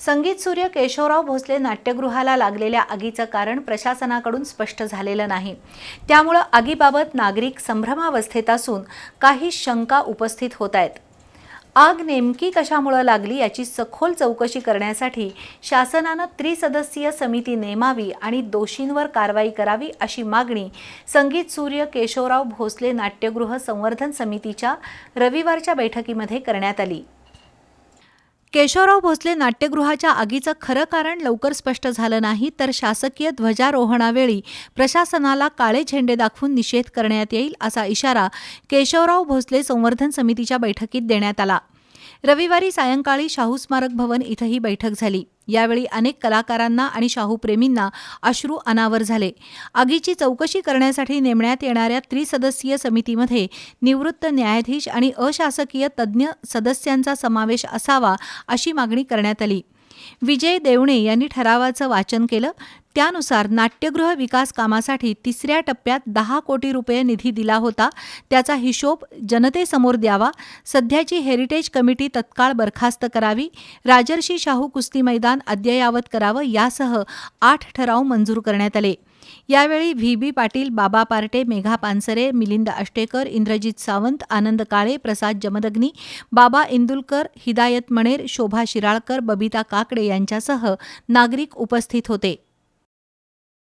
संगीत सूर्य केशवराव भोसले नाट्यगृहाला लागलेल्या आगीचं कारण प्रशासनाकडून स्पष्ट झालेलं नाही. त्यामुळं आगीबाबत नागरिक संभ्रमावस्थेत असून काही शंका उपस्थित होत आहेत. आग नेमकी कशामुळं लागली याची सखोल चौकशी करण्यासाठी शासनानं त्रिसदस्यीय समिती नेमावी आणि दोषींवर कारवाई करावी अशी मागणी संगीत सूर्य केशवराव भोसले नाट्यगृह संवर्धन समितीच्या रविवारच्या बैठकीमध्ये करण्यात आली. केशवराव भोसले नाट्यगृहाच्या आगीचं खरं कारण लवकर स्पष्ट झालं नाही तर शासकीय ध्वजारोहणावेळी प्रशासनाला काळे झेंडे दाखवून निषेध करण्यात येईल असा इशारा केशवराव भोसले संवर्धन समितीच्या बैठकीत देण्यात आला. रविवारी सायंकाळी शाहू स्मारक भवन इथं ही बैठक झाली. यावेळी अनेक कलाकारांना आणि शाहूप्रेमींना अश्रू अनावर झाले. आगीची चौकशी करण्यासाठी नेमण्यात येणाऱ्या त्रिसदस्यीय समितीमध्ये निवृत्त न्यायाधीश आणि अशासकीय तज्ज्ञ सदस्यांचा समावेश असावा अशी मागणी करण्यात आली. विजय देवणे यांनी ठरावाचं वाचन केलं. त्यानुसार नाट्यगृह विकास कामासाठी तिसऱ्या टप्प्यात दहा कोटी रुपये निधी दिला होता. त्याचा हिशोब जनतेसमोर द्यावा. सध्याची हेरिटेज कमिटी तत्काळ बरखास्त करावी. राजर्षी शाहू कुस्ती मैदान अद्ययावत करावं. यासह आठ ठराव मंजूर करण्यात आले. यावेळी व्ही बी पाटील बाबा पार्टे मेघा पानसरे मिलिंद अष्टेकर इंद्रजित सावंत आनंद काळे प्रसाद जमदग्नी बाबा इंदुलकर हिदायत मणेर शोभा शिराळकर बबिता काकडे यांच्यासह नागरिक उपस्थित होते.